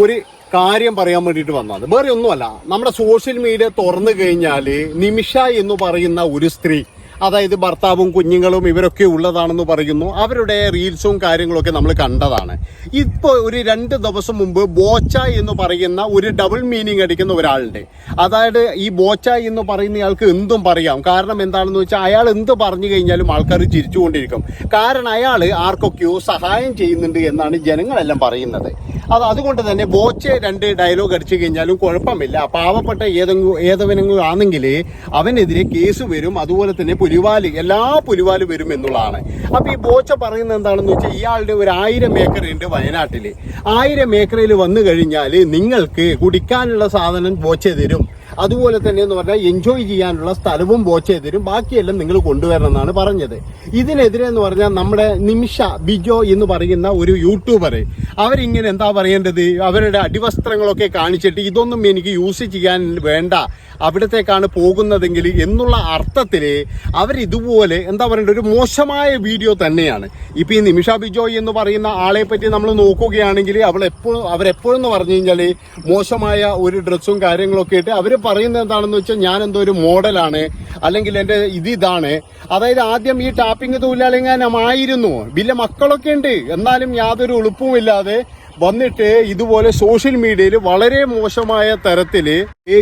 ഒരു കാര്യം പറയാൻ വേണ്ടിയിട്ട് വന്നത്. വേറെ ഒന്നുമല്ല. നമ്മുടെ സോഷ്യൽ മീഡിയ തുറന്നു കഴിഞ്ഞാൽ നിമിഷ എന്ന് പറയുന്ന ഒരു സ്ത്രീ അതായത് ഭർത്താവും കുഞ്ഞുങ്ങളും ഇവരൊക്കെ ഉള്ളതാണെന്ന് പറയുന്നു. അവരുടെ റീൽസും കാര്യങ്ങളൊക്കെ നമ്മൾ കണ്ടതാണ്. ഇപ്പോൾ ഒരു രണ്ട് ദിവസം മുമ്പ് ബോച്ച എന്ന് പറയുന്ന ഒരു ഡബിൾ മീനിങ് അടിക്കുന്ന ഒരാളുണ്ട്. അതായത് ഈ ബോച്ച എന്ന് പറയുന്ന പറയുന്നയാൾക്ക് എന്തും പറയാം. കാരണം എന്താണെന്ന് വെച്ചാൽ അയാൾ എന്ത് പറഞ്ഞു കഴിഞ്ഞാലും ആൾക്കാർ ചിരിച്ചുകൊണ്ടിരിക്കും. കാരണം അയാൾ ആർക്കൊക്കെയോ സഹായം ചെയ്യുന്നുണ്ട് എന്നാണ് ജനങ്ങളെല്ലാം പറയുന്നത്. അത് അതുകൊണ്ട് തന്നെ ബോച്ചെ രണ്ട് ഡയലോഗ് അടിച്ചു കഴിഞ്ഞാലും കുഴപ്പമില്ല. പാവപ്പെട്ട ഏതെങ്കിലും ഏതവനെങ്കിലും ആണെങ്കിൽ അവനെതിരെ കേസ് വരും അതുപോലെ തന്നെ പുലിവാൽ എല്ലാ പുലിവാൽ വരും എന്നുള്ളതാണ്. അപ്പൊ ഈ ബോച്ച പറയുന്നത് എന്താണെന്ന് വെച്ചാൽ ഇയാളുടെ ഒരു ആയിരം ഏക്കർ ഉണ്ട് വയനാട്ടിൽ ആയിരം ഏക്കറിൽ വന്നു കഴിഞ്ഞാൽ നിങ്ങൾക്ക് കുടിക്കാനുള്ള സാധനം ബോച്ച തരും. അതുപോലെ തന്നെ എന്ന് പറഞ്ഞാൽ എൻജോയ് ചെയ്യാനുള്ള സ്ഥലവും ബോച്ച് തരും. ബാക്കിയെല്ലാം നിങ്ങൾ കൊണ്ടുവരണം എന്നാണ് പറഞ്ഞത്. ഇതിനെതിരെ എന്ന് പറഞ്ഞാൽ നമ്മുടെ നിമിഷ ബിജോ എന്ന് പറയുന്ന ഒരു യൂട്യൂബർ അവരിങ്ങനെ എന്താ പറയേണ്ടത്? അവരുടെ അടിവസ്ത്രങ്ങളൊക്കെ കാണിച്ചിട്ട് ഇതൊന്നും എനിക്ക് യൂസ് ചെയ്യാൻ വേണ്ട അവിടത്തേക്കാണ് പോകുന്നതെങ്കിൽ എന്നുള്ള അർത്ഥത്തിൽ അവരിതുപോലെ എന്താ പറയേണ്ടത് ഒരു മോശമായ വീഡിയോ തന്നെയാണ്. ഇപ്പൊ ഈ നിമിഷ ബിജോ എന്ന് പറയുന്ന ആളെ പറ്റി നമ്മൾ നോക്കുകയാണെങ്കിൽ അവൾ എപ്പോഴും അവരെപ്പോഴെന്ന് പറഞ്ഞു കഴിഞ്ഞാൽ മോശമായ ഒരു ഡ്രസ്സും കാര്യങ്ങളൊക്കെ ഇട്ട് അവർ പറയുന്നത് എന്താണെന്ന് വെച്ചാൽ ഞാൻ എന്തോ ഒരു മോഡലാണ് അല്ലെങ്കിൽ എന്റെ ഇത് ഇതാണ്. അതായത് ആദ്യം ഈ ടാപ്പിംഗ് തൊഴിലാളിങ്ങാനമായിരുന്നു വലിയ മക്കളൊക്കെ ഉണ്ട്. എന്നാലും യാതൊരു എളുപ്പവുമില്ലാതെ വന്നിട്ട് ഇതുപോലെ സോഷ്യൽ മീഡിയയിൽ വളരെ മോശമായ തരത്തിൽ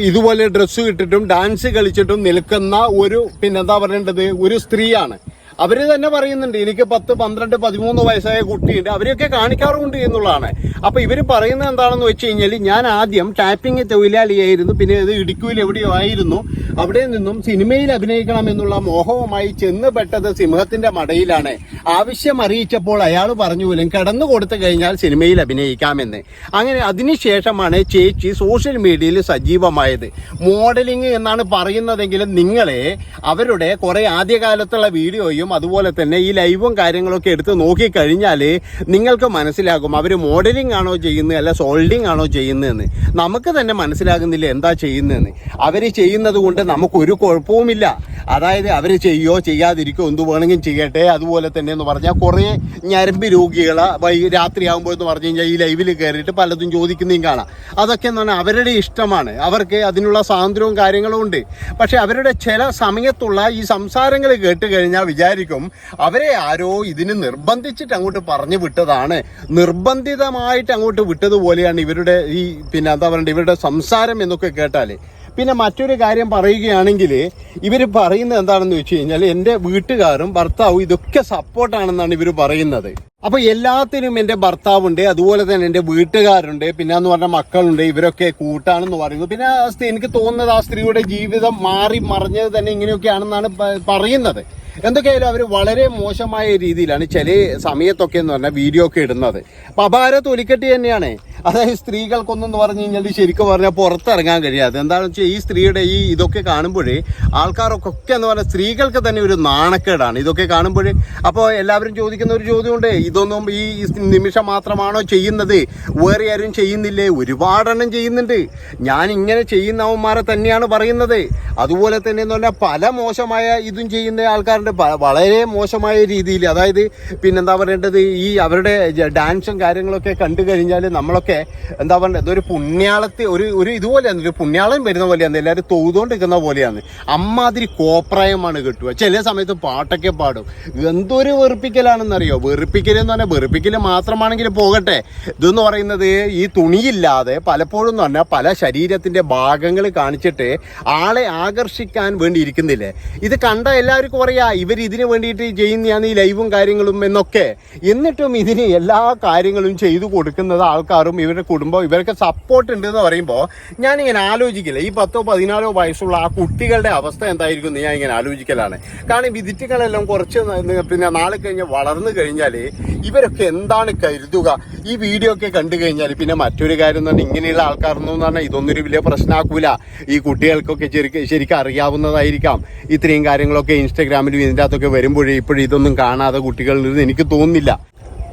ഇതുപോലെ ഡ്രസ്സ് ഇട്ടിട്ടും ഡാൻസ് കളിച്ചിട്ടും നിൽക്കുന്ന ഒരു പിന്നെന്താ പറയേണ്ടത് ഒരു സ്ത്രീയാണ്. അവർ തന്നെ പറയുന്നുണ്ട് എനിക്ക് പത്ത് പന്ത്രണ്ട് പതിമൂന്ന് വയസ്സായ കുട്ടിയുണ്ട് അവരെയൊക്കെ കാണിക്കാറുമുണ്ട് എന്നുള്ളതാണ്. അപ്പൊ ഇവർ പറയുന്നത് എന്താണെന്ന് വെച്ച് കഴിഞ്ഞാൽ ഞാൻ ആദ്യം ടാപ്പിംഗ് തൊഴിലാളിയായിരുന്നു പിന്നെ അത് ഇടുക്കിയിൽ എവിടെയോ ആയിരുന്നു. അവിടെ നിന്നും സിനിമയിൽ അഭിനയിക്കണം എന്നുള്ള മോഹവുമായി ചെന്ന് പെട്ടത് സിംഹത്തിന്റെ മടയിലാണ്. ആവശ്യം അറിയിച്ചപ്പോൾ അയാൾ പറഞ്ഞു പോലും കടന്നു കൊടുത്തു കഴിഞ്ഞാൽ സിനിമയിൽ അഭിനയിക്കാമെന്ന്. അങ്ങനെ അതിനുശേഷമാണ് ചേച്ചി സോഷ്യൽ മീഡിയയിൽ സജീവമായത്. മോഡലിംഗ് എന്നാണ് പറയുന്നതെങ്കിലും നിങ്ങളെ അവരുടെ കുറെ ആദ്യകാലത്തുള്ള വീഡിയോയും അതുപോലെ തന്നെ ഈ ലൈവും കാര്യങ്ങളൊക്കെ എടുത്ത് നോക്കിക്കഴിഞ്ഞാൽ നിങ്ങൾക്ക് മനസ്സിലാകും അവർ മോഡലിംഗ് ആണോ ചെയ്യുന്നത് അല്ല സോൾഡിംഗ് ആണോ ചെയ്യുന്നതെന്ന്. നമുക്ക് തന്നെ മനസ്സിലാകുന്നില്ല എന്താ ചെയ്യുന്നതെന്ന്. അവർ ചെയ്യുന്നത് കൊണ്ട് നമുക്കൊരു കുഴപ്പവുമില്ല. അതായത് അവർ ചെയ്യോ ചെയ്യാതിരിക്കോ എന്ത് വേണമെങ്കിലും ചെയ്യട്ടെ അതുപോലെ തന്നെ എന്ന് പറഞ്ഞാൽ കുറേ ഞരമ്പ് രോഗികൾ വൈ രാത്രിയാകുമ്പോൾ എന്ന് പറഞ്ഞു കഴിഞ്ഞാൽ ഈ ലൈവിൽ കയറിയിട്ട് പലതും ചോദിക്കുന്നതും കാണാം. അതൊക്കെ എന്ന് പറഞ്ഞാൽ അവരുടെ ഇഷ്ടമാണ്. അവർക്ക് അതിനുള്ള സ്വാതന്ത്ര്യവും കാര്യങ്ങളും ഉണ്ട്. പക്ഷെ അവരുടെ ചില സമയത്തുള്ള ഈ സംസാരങ്ങൾ കേട്ട് കഴിഞ്ഞാൽ വിചാരിക്കും അവരെ ആരോ ഇതിന് നിർബന്ധിച്ചിട്ട് അങ്ങോട്ട് പറഞ്ഞു വിട്ടതാണ്. നിർബന്ധിതമായിട്ട് അങ്ങോട്ട് വിട്ടതുപോലെയാണ് ഇവരുടെ ഈ പിന്നെ എന്താ പറയുക ഇവരുടെ സംസാരം എന്നൊക്കെ കേട്ടാൽ പിന്നെ മറ്റൊരു കാര്യം പറയുകയാണെങ്കിൽ ഇവർ പറയുന്നത് എന്താണെന്ന് വെച്ച് കഴിഞ്ഞാൽ എന്റെ വീട്ടുകാരും ഭർത്താവും ഇതൊക്കെ സപ്പോർട്ടാണെന്നാണ് ഇവർ പറയുന്നത്. അപ്പൊ എല്ലാത്തിനും എന്റെ ഭർത്താവുണ്ട് അതുപോലെ തന്നെ എന്റെ വീട്ടുകാരുണ്ട് പിന്നെ എന്ന് പറഞ്ഞ മക്കളുണ്ട് ഇവരൊക്കെ കൂട്ടാണെന്ന് പറയുന്നു. പിന്നെ എനിക്ക് തോന്നുന്നത് ആ സ്ത്രീയുടെ ജീവിതം മാറി മറിഞ്ഞത് തന്നെ ഇങ്ങനെയൊക്കെയാണെന്നാണ് പറയുന്നത്. എന്തൊക്കെയായാലും അവർ വളരെ മോശമായ രീതിയിലാണ് ചില സമയത്തൊക്കെ എന്ന് പറഞ്ഞാൽ വീഡിയോ ഒക്കെ ഇടുന്നത്. അപ്പം അപാര തൊലിക്കെട്ടി തന്നെയാണ്. അതായത് സ്ത്രീകൾക്കൊന്നും പറഞ്ഞു കഴിഞ്ഞാൽ ശരിക്കും പറഞ്ഞാൽ പുറത്തിറങ്ങാൻ കഴിയാതെ എന്താണെന്ന് വെച്ചാൽ ഈ സ്ത്രീയുടെ ഈ ഇതൊക്കെ കാണുമ്പോഴേ ആൾക്കാരൊക്കെ എന്ന് പറഞ്ഞാൽ സ്ത്രീകൾക്ക് തന്നെ ഒരു നാണക്കേടാണ്. ഇതൊക്കെ കാണുമ്പോൾ അപ്പോൾ എല്ലാവരും ചോദിക്കുന്ന ഒരു ചോദ്യമുണ്ട്. ഇതൊന്നും ഈ നിമിഷം മാത്രമാണോ ചെയ്യുന്നത്? വേറെ ആരും ചെയ്യുന്നില്ലേ? ഒരുപാടെണ്ണം ചെയ്യുന്നുണ്ട്. ഞാൻ ഇങ്ങനെ ചെയ്യുന്നവന്മാരെ തന്നെയാണ് പറയുന്നത്. അതുപോലെ തന്നെ എന്ന് പറഞ്ഞാൽ പല മോശമായ ഇതും ചെയ്യുന്ന ആൾക്കാരുണ്ട് പ- വളരെ മോശമായ രീതിയിൽ. അതായത് പിന്നെന്താ പറയേണ്ടത്? ഈ അവരുടെ ഡാൻസും കാര്യങ്ങളൊക്കെ കണ്ടു കഴിഞ്ഞാൽ നമ്മളൊക്കെ എന്താ പറയുക ഇതൊരു പുണ്യാളത്തെ ഒരു ഒരു ഇതുപോലെയാണ്. ഒരു പുണ്യാളം വരുന്ന പോലെയാണ്. എല്ലാവരും തൊഴുതുകൊണ്ടിരിക്കുന്ന പോലെയാണ്. അമ്മാതിരി കോപ്രായമാണ് കിട്ടുക. ചില സമയത്ത് പാട്ടൊക്കെ പാടും. എന്തൊരു വെറുപ്പിക്കലാണെന്നറിയോ? വെറുപ്പിക്കൽ എന്ന് പറഞ്ഞാൽ വെറുപ്പിക്കൽ മാത്രമാണെങ്കിൽ പോകട്ടെ. ഇതെന്ന് പറയുന്നത് ഈ തുണിയില്ലാതെ പലപ്പോഴും എന്ന് പറഞ്ഞാൽ പല ശരീരത്തിന്റെ ഭാഗങ്ങൾ കാണിച്ചിട്ട് ആളെ ആകർഷിക്കാൻ വേണ്ടി ഇരിക്കുന്നില്ലേ? ഇത് കണ്ട എല്ലാവർക്കും അറിയാ ഇവർ ഇതിനു വേണ്ടിയിട്ട് ചെയ്യുന്നതാണ് ഈ ലൈവും കാര്യങ്ങളും എന്നൊക്കെ. എന്നിട്ടും ഇതിന് എല്ലാ കാര്യങ്ങളും ചെയ്തു കൊടുക്കുന്നത് ആൾക്കാരും ഇവരുടെ കുടുംബം ഇവരൊക്കെ സപ്പോർട്ട് ഉണ്ട് എന്ന് പറയുമ്പോൾ ഞാനിങ്ങനെ ആലോചിക്കില്ല. ഈ പത്തോ പതിനാലോ വയസ്സുള്ള ആ കുട്ടികളുടെ അവസ്ഥ എന്തായിരിക്കും ഞാൻ ഇങ്ങനെ ആലോചിക്കലാണ്. കാരണം വിദിറ്റുകളെല്ലാം കുറച്ച് പിന്നെ നാളെ കഴിഞ്ഞ് വളർന്നു കഴിഞ്ഞാൽ ഇവരൊക്കെ എന്താണ് കരുതുക? ഈ വീഡിയോ ഒക്കെ കണ്ടു കഴിഞ്ഞാൽ പിന്നെ മറ്റൊരു കാര്യം എന്ന് പറഞ്ഞാൽ ഇങ്ങനെയുള്ള ആൾക്കാരൊന്നും പറഞ്ഞാൽ ഇതൊന്നും ഒരു വലിയ പ്രശ്നമാക്കൂല ഈ കുട്ടികൾക്കൊക്കെ ശരിക്കും ശരിക്കും അറിയാവുന്നതായിരിക്കാം ഇത്രയും കാര്യങ്ങളൊക്കെ ഇൻസ്റ്റാഗ്രാമിലും ഇതിന്റെ അകത്തൊക്കെ വരുമ്പോഴേ ഇപ്പോഴും ഇതൊന്നും കാണാതെ കുട്ടികളിൽ നിന്ന് എനിക്ക് തോന്നുന്നില്ല.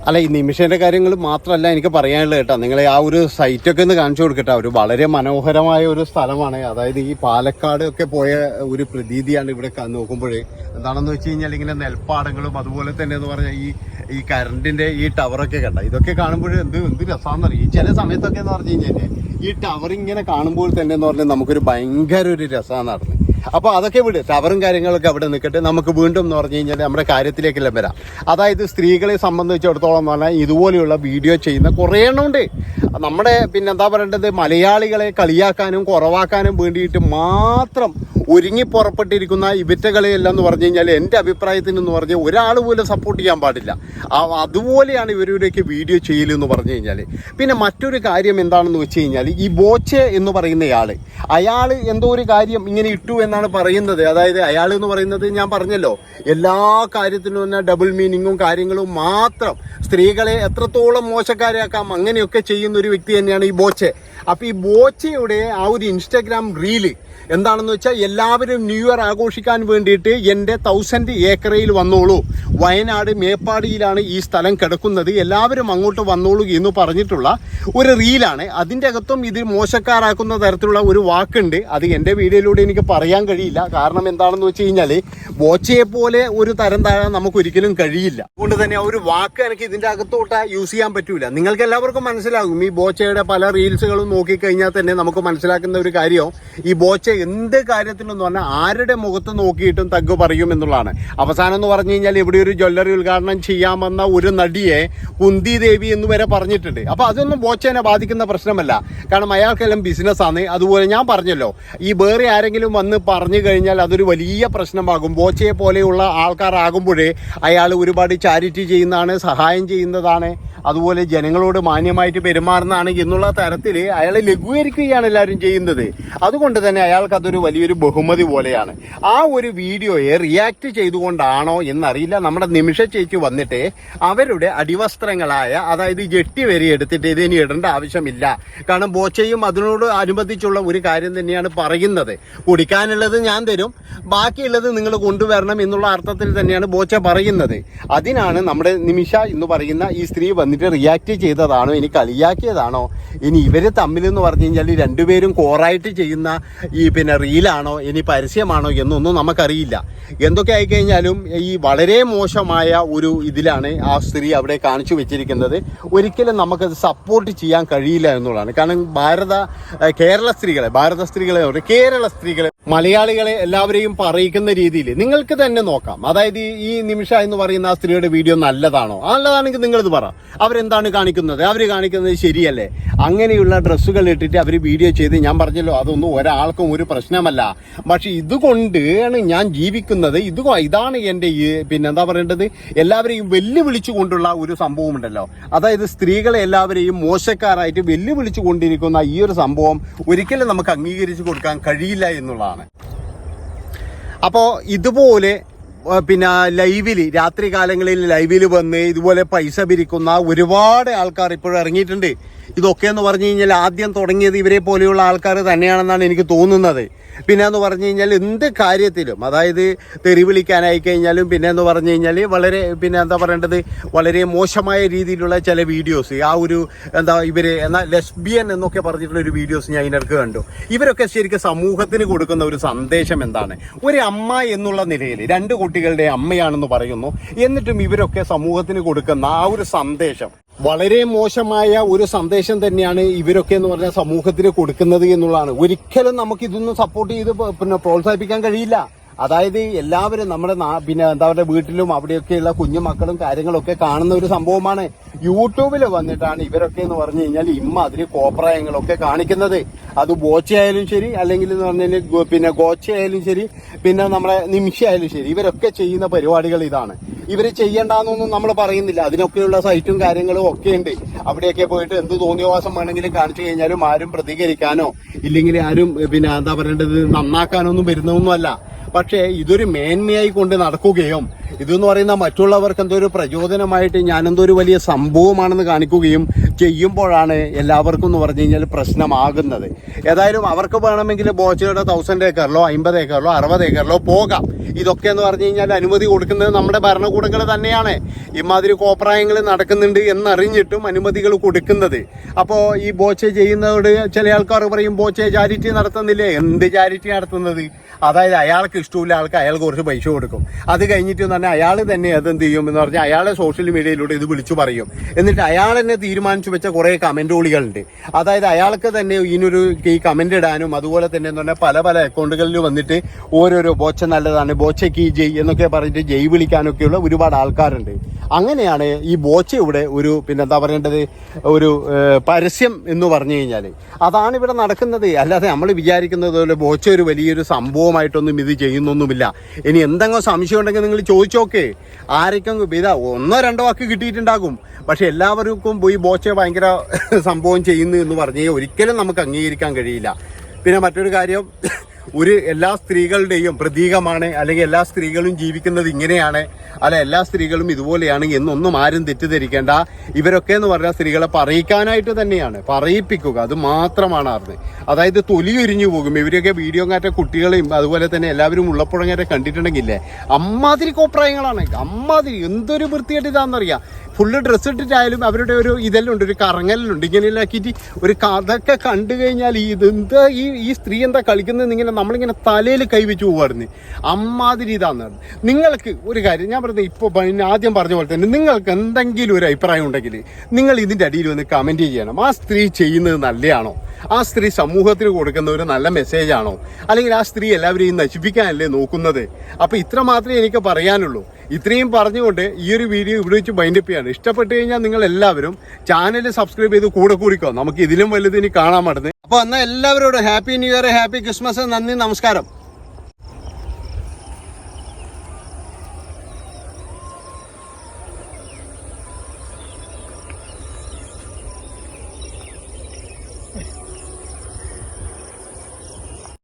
അല്ല ഈ നിമിഷന്റെ കാര്യങ്ങൾ മാത്രമല്ല എനിക്ക് പറയാനുള്ളത് കേട്ടോ. നിങ്ങളെ ആ ഒരു സൈറ്റൊക്കെ ഒന്ന് കാണിച്ചു കൊടുക്കട്ടെ. ഒരു വളരെ മനോഹരമായ ഒരു സ്ഥലമാണ്. അതായത് ഈ പാലക്കാട് ഒക്കെ പോയ ഒരു പ്രതീതിയാണ് ഇവിടെ നോക്കുമ്പോഴേ. എന്താണെന്ന് വെച്ച് കഴിഞ്ഞാൽ ഇങ്ങനെ നെൽപ്പാടങ്ങളും അതുപോലെ തന്നെ എന്ന് പറഞ്ഞാൽ ഈ ഈ കറണ്ടിന്റെ ഈ ടവറൊക്കെ കണ്ട? ഇതൊക്കെ കാണുമ്പോൾ എന്ത് എന്ത് രസമാണെന്നറിയാം ഈ ചില സമയത്തൊക്കെ എന്ന് പറഞ്ഞു കഴിഞ്ഞാൽ ഈ ടവർ ഇങ്ങനെ കാണുമ്പോൾ തന്നെ എന്ന് പറഞ്ഞാൽ നമുക്കൊരു ഭയങ്കര ഒരു രസമാണ് നടന്നത് അപ്പോൾ അതൊക്കെ വിട്. ടവറും കാര്യങ്ങളൊക്കെ അവിടെ നിൽക്കട്ടെ നമുക്ക് വീണ്ടും എന്ന് പറഞ്ഞു കഴിഞ്ഞാൽ നമ്മുടെ കാര്യത്തിലേക്കെല്ലാം വരാം. അതായത് സ്ത്രീകളെ സംബന്ധിച്ചിടത്തോളം എന്ന് പറഞ്ഞാൽ ഇതുപോലെയുള്ള വീഡിയോ ചെയ്യുന്ന കുറേ എണ്ണമുണ്ട് നമ്മുടെ പിന്നെ എന്താ പറയേണ്ടത്? മലയാളികളെ കളിയാക്കാനും കുറവാക്കാനും വേണ്ടിയിട്ട് മാത്രം ഒരുങ്ങി പുറപ്പെട്ടിരിക്കുന്ന ഇവറ്റകളെയെല്ലാം എന്ന് പറഞ്ഞു കഴിഞ്ഞാൽ എന്റെ അഭിപ്രായത്തിൽ എന്ന് പറഞ്ഞാൽ ഒരാൾ പോലും സപ്പോർട്ട് ചെയ്യാൻ പാടില്ല. അതുപോലെയാണ് ഇവരുടെയൊക്കെ വീഡിയോ ചെയ്യലെന്ന് പറഞ്ഞു കഴിഞ്ഞാൽ പിന്നെ മറ്റൊരു കാര്യം എന്താണെന്ന് വെച്ച് കഴിഞ്ഞാൽ ഈ ബോച്ചെ എന്ന് പറയുന്നയാൾ അയാൾ എന്തോ ഒരു കാര്യം ഇങ്ങനെ ഇട്ടു എന്നാണ് പറയുന്നത്. അതായത് അയാൾ എന്ന് പറയുന്നത് ഞാൻ പറഞ്ഞല്ലോ എല്ലാ കാര്യത്തിനും തന്നെ ഡബിൾ മീനിങ്ങും കാര്യങ്ങളും മാത്രം സ്ത്രീകളെ എത്രത്തോളം മോശക്കാരാക്കാം അങ്ങനെയൊക്കെ ചെയ്യുന്ന ഒരു വ്യക്തി തന്നെയാണ് ഈ ബോച്ചെ. അപ്പോൾ ഈ ബോച്ചയുടെ ആ ഒരു ഇൻസ്റ്റാഗ്രാം റീൽ എന്താണെന്ന് വെച്ചാൽ എല്ലാവരും ന്യൂ ഇയർ ആഘോഷിക്കാൻ വേണ്ടിയിട്ട് എന്റെ തൗസൻഡ് ഏക്കറയിൽ വന്നോളൂ. വയനാട് മേപ്പാടിയിലാണ് ഈ സ്ഥലം കിടക്കുന്നത്. എല്ലാവരും അങ്ങോട്ട് വന്നോളൂ എന്ന് പറഞ്ഞിട്ടുള്ള ഒരു റീലാണ്. അതിന്റെ അകത്തും ഇത് മോശക്കാരാക്കുന്ന തരത്തിലുള്ള ഒരു വാക്കുണ്ട്. അത് എന്റെ വീഡിയോയിലൂടെ എനിക്ക് പറയാൻ കഴിയില്ല. കാരണം എന്താണെന്ന് വെച്ച് കഴിഞ്ഞാൽ ബോച്ചയെ പോലെ ഒരു തരം താഴാൻ നമുക്ക് ഒരിക്കലും കഴിയില്ല. അതുകൊണ്ട് തന്നെ ഒരു വാക്ക് എനിക്ക് ഇതിന്റെ അകത്തോട്ട് യൂസ് ചെയ്യാൻ പറ്റൂല. നിങ്ങൾക്ക് എല്ലാവർക്കും മനസ്സിലാകും. ഈ ബോച്ചയുടെ പല റീൽസുകളും നോക്കിക്കഴിഞ്ഞാൽ തന്നെ നമുക്ക് മനസ്സിലാക്കുന്ന ഒരു കാര്യം ഈ ബോച്ച എന്ത് കാര്യത്തിലെന്ന് പറഞ്ഞാൽ ആരുടെ മുഖത്ത് നോക്കിയിട്ടും തഗ് പറയും എന്നുള്ളതാണ്. അവസാനം എന്ന് പറഞ്ഞു കഴിഞ്ഞാൽ ഇവിടെ ഒരു ജ്വല്ലറി ഉദ്ഘാടനം ചെയ്യാമെന്ന ഒരു നടിയെ കുന്തി ദേവി എന്ന് വരെ പറഞ്ഞിട്ടുണ്ട്. അപ്പൊ അതൊന്നും ബോച്ചേനെ ബാധിക്കുന്ന പ്രശ്നമല്ല. കാരണം അയാൾക്കെല്ലാം ബിസിനസ്സാണ് അതുപോലെ ഞാൻ പറഞ്ഞല്ലോ ഈ വേറെ ആരെങ്കിലും വന്ന് പറഞ്ഞു കഴിഞ്ഞാൽ അതൊരു വലിയ പ്രശ്നമാകും. ബോച്ചയെ പോലെയുള്ള ആൾക്കാരാകുമ്പോഴേ അയാൾ ഒരുപാട് ചാരിറ്റി ചെയ്യുന്നതാണ് സഹായം ചെയ്യുന്നതാണ് അതുപോലെ ജനങ്ങളോട് മാന്യമായിട്ട് പെരുമാറുന്നതാണ് എന്നുള്ള തരത്തിൽ അയാളെ ലഘൂകരിക്കുകയാണ് എല്ലാവരും ചെയ്യുന്നത്. അതുകൊണ്ട് തന്നെ അയാൾക്ക് അതൊരു വലിയൊരു ബഹുമതി പോലെയാണ്. ആ ഒരു വീഡിയോയെ റിയാക്ട് ചെയ്തുകൊണ്ടാണോ എന്നറിയില്ല. നമ്മുടെ നിമിഷ ചേച്ചി വന്നിട്ട് അവരുടെ അടിവസ്ത്രങ്ങളായ അതായത് ജെട്ടി വരെ എടുത്തിട്ട് ഇതിനി ഇടേണ്ട ആവശ്യമില്ല. കാരണം ബോച്ചയും അതിനോട് അനുബന്ധിച്ചുള്ള ഒരു കാര്യം തന്നെയാണ് പറയുന്നത്. കുടിക്കാനുള്ളത് ഞാൻ തരും ബാക്കിയുള്ളത് നിങ്ങൾ കൊണ്ടുവരണം എന്നുള്ള അർത്ഥത്തിൽ തന്നെയാണ് ബോച്ച പറയുന്നത്. അതിനാണ് നമ്മുടെ നിമിഷ എന്ന് പറയുന്ന ഈ സ്ത്രീ വന്നിട്ട് റിയാക്ട് ചെയ്തതാണോ ഇനി കളിയാക്കിയതാണോ? ഇനി ഇവർ തമ്മിൽ എന്ന് പറഞ്ഞു കഴിഞ്ഞാൽ രണ്ടുപേരും കോറായിട്ട് ചെയ്യുന്ന ഈ പിന്നെ റീലാണോ ഇനി പരസ്യമാണോ എന്നൊന്നും നമുക്കറിയില്ല. എന്തൊക്കെ ആയിക്കഴിഞ്ഞാലും ഈ വളരെ മോശമായ ഒരു ഇതിലാണ് ആ സ്ത്രീ അവിടെ കാണിച്ചു വെച്ചിരിക്കുന്നത്. ഒരിക്കലും നമുക്കത് സപ്പോർട്ട് ചെയ്യാൻ കഴിയില്ല എന്നുള്ളതാണ്. കാരണം ഭാരത കേരള സ്ത്രീകളെ ഭാരത സ്ത്രീകളെ കേരള സ്ത്രീകളെ മലയാളികളെ എല്ലാവരെയും പറയിക്കുന്ന രീതിയിൽ നിങ്ങൾക്ക് തന്നെ നോക്കാം. അതായത് ഈ നിമിഷ എന്ന് പറയുന്ന ആ സ്ത്രീയുടെ വീഡിയോ നല്ലതാണോ? നല്ലതാണെങ്കിൽ നിങ്ങളിത് പറ. അവരെന്താണ് കാണിക്കുന്നത്? അവർ കാണിക്കുന്നത് ശരിയല്ലേ? അങ്ങനെയുള്ള ഡ്രസ്സുകൾ ഇട്ടിട്ട് അവർ വീഡിയോ ചെയ്ത് ഞാൻ പറഞ്ഞല്ലോ അതൊന്നും ഒരാൾക്കും ഒരു പ്രശ്നമല്ല. പക്ഷെ ഇതുകൊണ്ടാണ് ഞാൻ ജീവിക്കുന്നത്. ഇത് ഇതാണ് എന്റെ പിന്നെ എന്താ പറയേണ്ടത്? എല്ലാവരെയും വെല്ലുവിളിച്ചു കൊണ്ടുള്ള ഒരു സംഭവം ഉണ്ടല്ലോ അതായത് സ്ത്രീകളെ എല്ലാവരെയും മോശക്കാരായിട്ട് വെല്ലുവിളിച്ചു കൊണ്ടിരിക്കുന്ന ഈ ഒരു സംഭവം ഒരിക്കലും നമുക്ക് അംഗീകരിച്ചു കൊടുക്കാൻ കഴിയില്ല എന്നുള്ളതാണ്. അപ്പോൾ ഇതുപോലെ പിന്നെ ലൈവിൽ രാത്രി കാലങ്ങളിൽ ലൈവിൽ വന്ന് ഇതുപോലെ പൈസ പിരിക്കുന്ന ഒരുപാട് ആൾക്കാർ ഇപ്പോഴും ഇറങ്ങിയിട്ടുണ്ട്. ഇതൊക്കെ എന്ന് പറഞ്ഞു കഴിഞ്ഞാൽ ആദ്യം തുടങ്ങിയത് ഇവരെ പോലെയുള്ള ആൾക്കാർ തന്നെയാണെന്നാണ് എനിക്ക് തോന്നുന്നത്. പിന്നെ എന്ന് പറഞ്ഞു കഴിഞ്ഞാൽ എന്ത് കാര്യത്തിലും അതായത് തെറി വിളിക്കാനായി കഴിഞ്ഞാലും പിന്നെ എന്ന് പറഞ്ഞു കഴിഞ്ഞാൽ വളരെ പിന്നെ എന്താ പറയേണ്ടത് വളരെ മോശമായ രീതിയിലുള്ള ചില വീഡിയോസ് ആ ഒരു എന്താ ഇവർ എന്നാൽ ലെസ്ബിയൻ എന്നൊക്കെ പറഞ്ഞിട്ടുള്ള ഒരു വീഡിയോസ് ഞാൻ ഇതിനടുക്ക് കണ്ടു. ഇവരൊക്കെ ശരിക്കും സമൂഹത്തിന് കൊടുക്കുന്ന ഒരു സന്ദേശം എന്താണ്? ഒരു അമ്മ എന്നുള്ള നിലയിൽ രണ്ട് കുട്ടികളുടെ അമ്മയാണെന്ന് പറയുന്നു എന്നിട്ടും ഇവരൊക്കെ സമൂഹത്തിന് കൊടുക്കുന്ന ആ ഒരു സന്ദേശം. വളരെ മോശമായ ഒരു സന്ദേശം തന്നെയാണ് ഇവരൊക്കെ എന്ന് പറഞ്ഞാൽ സമൂഹത്തിന് കൊടുക്കുന്നത് എന്നുള്ളതാണ്. ഒരിക്കലും നമുക്ക് ഇതൊന്നും സപ്പോർട്ട് ചെയ്ത് പിന്നെ പ്രോത്സാഹിപ്പിക്കാൻ കഴിയില്ല. അതായത് എല്ലാവരും നമ്മുടെ പിന്നെ എന്താ പറയുക വീട്ടിലും അവിടെയൊക്കെയുള്ള കുഞ്ഞു മക്കളും കാര്യങ്ങളൊക്കെ കാണുന്ന ഒരു സംഭവമാണ്. യൂട്യൂബിൽ വന്നിട്ടാണ് ഇവരൊക്കെ എന്ന് പറഞ്ഞു കഴിഞ്ഞാൽ ഇമ്മ അതിൽ കോപ്രായങ്ങളൊക്കെ കാണിക്കുന്നത്. അത് ബോച്ചയായാലും ശരി അല്ലെങ്കിൽ എന്ന് പറഞ്ഞു പിന്നെ ഗോച്ചയായാലും ശരി പിന്നെ നമ്മുടെ നിമിഷയായാലും ശരി ഇവരൊക്കെ ചെയ്യുന്ന പരിപാടികൾ ഇതാണ്. ഇവർ ചെയ്യണ്ടെന്നൊന്നും നമ്മൾ പറയുന്നില്ല. അതിനൊക്കെയുള്ള സൈറ്റും കാര്യങ്ങളും ഒക്കെ ഉണ്ട് അവിടെയൊക്കെ പോയിട്ട് എന്ത് തോന്നിയവാസം വേണമെങ്കിലും കാണിച്ചു കഴിഞ്ഞാലും ആരും പ്രതികരിക്കാനോ ഇല്ലെങ്കിൽ ആരും പിന്നെ എന്താ പറയേണ്ടത് നന്നാക്കാനോ ഒന്നും വരുന്നതൊന്നുമല്ല. പക്ഷേ ഇതൊരു മേന്മയായി കൊണ്ട് നടക്കുകയും ഇതെന്ന് പറയുന്ന മറ്റുള്ളവർക്ക് എന്തോ ഒരു പ്രചോദനമായിട്ട് ഞാനെന്തോ ഒരു വലിയ സംഭവമാണെന്ന് കാണിക്കുകയും ചെയ്യുമ്പോഴാണ് എല്ലാവർക്കും എന്ന് പറഞ്ഞു കഴിഞ്ഞാൽ പ്രശ്നമാകുന്നത്. ഏതായാലും അവർക്ക് വേണമെങ്കിൽ ബോച്ചയുടെ തൗസൻഡ് ഏക്കറിലോ അമ്പത് ഏക്കറിലോ അറുപത് ഏക്കറിലോ പോകാം. ഇതൊക്കെ എന്ന് പറഞ്ഞു കഴിഞ്ഞാൽ അനുമതി കൊടുക്കുന്നത് നമ്മുടെ ഭരണകൂടങ്ങൾ തന്നെയാണ്. ഇമാതിരി കോപ്രായങ്ങൾ നടക്കുന്നുണ്ട് എന്നറിഞ്ഞിട്ടും അനുമതികൾ കൊടുക്കുന്നത്. അപ്പോൾ ഈ ബോച്ച ചെയ്യുന്നതോട് ചില ആൾക്കാർ പറയും ബോച്ച ചാരിറ്റി നടത്തുന്നില്ലേ? എന്ത് ചാരിറ്റി നടത്തുന്നത്? അതായത് അയാൾക്ക് ഇഷ്ടമില്ല ആൾക്ക് അയാൾ കുറച്ച് പൈസ കൊടുക്കും. അത് കഴിഞ്ഞിട്ട് തന്നെ അയാൾ തന്നെ അതെന്ത് ചെയ്യും എന്ന് പറഞ്ഞാൽ അയാളെ സോഷ്യൽ മീഡിയയിലൂടെ ഇത് വിളിച്ചു പറയും. എന്നിട്ട് അയാൾ തന്നെ തീരുമാനിച്ചു വെച്ച കുറേ കമന്റുകളുണ്ട് അതായത് അയാൾക്ക് തന്നെ ഇതിനൊരു ഈ കമന്റ് ഇടാനും അതുപോലെ തന്നെ എന്ന് പറഞ്ഞാൽ പല പല അക്കൗണ്ടുകളിൽ വന്നിട്ട് ഓരോരോ ബോച്ച നല്ലതാണ് ബോച്ചയ്ക്ക് ഈ ജയ് എന്നൊക്കെ പറഞ്ഞിട്ട് ജയ് വിളിക്കാനൊക്കെയുള്ള ഒരുപാട് ആൾക്കാരുണ്ട്. അങ്ങനെയാണ് ഈ ബോച്ച ഇവിടെ ഒരു പിന്നെ എന്താ പറയേണ്ടത്? ഒരു പരസ്യം എന്ന് പറഞ്ഞു കഴിഞ്ഞാൽ അതാണ് ഇവിടെ നടക്കുന്നത്. അല്ലാതെ നമ്മൾ വിചാരിക്കുന്നത് പോലെ ബോച്ച ഒരു വലിയൊരു സംഭവമായിട്ടൊന്നും ഇത് ചെയ്യുന്നൊന്നുമില്ല. ഇനി എന്തെങ്കിലും സംശയം ഉണ്ടെങ്കിൽ നിങ്ങൾ ചോദിച്ചോക്കെ. ആരൊക്കെ ഇതാ ഒന്നോ രണ്ടോ വാക്ക് കിട്ടിയിട്ടുണ്ടാകും. പക്ഷെ എല്ലാവർക്കും പോയി ബോച്ചെ ഭയങ്കര സംഭവം ചെയ്യുന്നു എന്ന് പറഞ്ഞ് ഒരിക്കലും നമുക്ക് അംഗീകരിക്കാൻ കഴിയില്ല. പിന്നെ മറ്റൊരു കാര്യം ഒരു എല്ലാ സ്ത്രീകളുടെയും പ്രതീകമാണ് അല്ലെങ്കിൽ എല്ലാ സ്ത്രീകളും ജീവിക്കുന്നത് ഇങ്ങനെയാണ് അല്ല എല്ലാ സ്ത്രീകളും ഇതുപോലെയാണ് എന്നൊന്നും ആരും തെറ്റിദ്ധരിക്കേണ്ട. ഇവരൊക്കെ എന്ന് പറഞ്ഞാൽ സ്ത്രീകളെ പറയിക്കാനായിട്ട് തന്നെയാണ്. പറയിപ്പിക്കുക അത് മാത്രമാണ് അറിഞ്ഞ് അതായത് തൊലി ഉരിഞ്ഞു പോകും. ഇവരൊക്കെ വീഡിയോ കാറ്റ കുട്ടികളെയും അതുപോലെ തന്നെ എല്ലാവരും ഉള്ളപ്പുഴങ്ങാരെ കണ്ടിട്ടുണ്ടെങ്കിലേ അമ്മാതിരി കോപ്രായങ്ങളാണ്. അമ്മാതിരി എന്തൊരു വൃത്തിയായിട്ട് ഇതാണെന്നറിയാം ഫുള്ള് ഡ്രസ്സ് ഇട്ടിട്ടായാലും അവരുടെ ഒരു ഇതെല്ലാം ഒരു കറങ്ങലുണ്ട് ഇങ്ങനെ ആക്കിയിട്ട് ഒരു കഥക്കെ കണ്ടു കഴിഞ്ഞാൽ ഇതെന്താ ഈ ഈ സ്ത്രീ എന്താ കളിക്കുന്നത് ഇങ്ങനെ നമ്മളിങ്ങനെ തലയിൽ കൈവച്ച് പോവായിരുന്നു. അമ്മാതിരി ഇതാന്ന് നിങ്ങൾക്ക് ഒരു കാര്യം ഞാൻ പറഞ്ഞത് ഇപ്പോൾ ആദ്യം പറഞ്ഞ പോലെ തന്നെ നിങ്ങൾക്ക് എന്തെങ്കിലും ഒരു അഭിപ്രായം ഉണ്ടെങ്കിൽ നിങ്ങൾ ഇതിന്റെ അടിയിൽ വന്ന് കമന്റ് ചെയ്യണം. ആ സ്ത്രീ ചെയ്യുന്നത് നല്ലതാണോ ആ സ്ത്രീ സമൂഹത്തിന് കൊടുക്കുന്ന ഒരു നല്ല മെസ്സേജാണോ അല്ലെങ്കിൽ ആ സ്ത്രീ എല്ലാവരെയും നശിപ്പിക്കാനല്ലേ നോക്കുന്നത്? അപ്പോൾ ഇത്ര മാത്രമേ എനിക്ക് പറയാനുള്ളൂ. ഇത്രയും പറഞ്ഞുകൊണ്ട് ഈ ഒരു വീഡിയോ ഇവിടെ വെച്ച് ബൈൻഡപ്പ് ചെയ്യാണ്. ഇഷ്ടപ്പെട്ട് കഴിഞ്ഞാൽ നിങ്ങൾ എല്ലാവരും ചാനൽ സബ്സ്ക്രൈബ് ചെയ്ത് കൂടെ കൂടിക്കോ. നമുക്ക് ഇതിലും വലുത് ഇനി കാണാൻ പറ്റുന്നത് അപ്പൊ എന്നാൽ എല്ലാവരോടും happy new year happy Christmas നന്ദി നമസ്കാരം.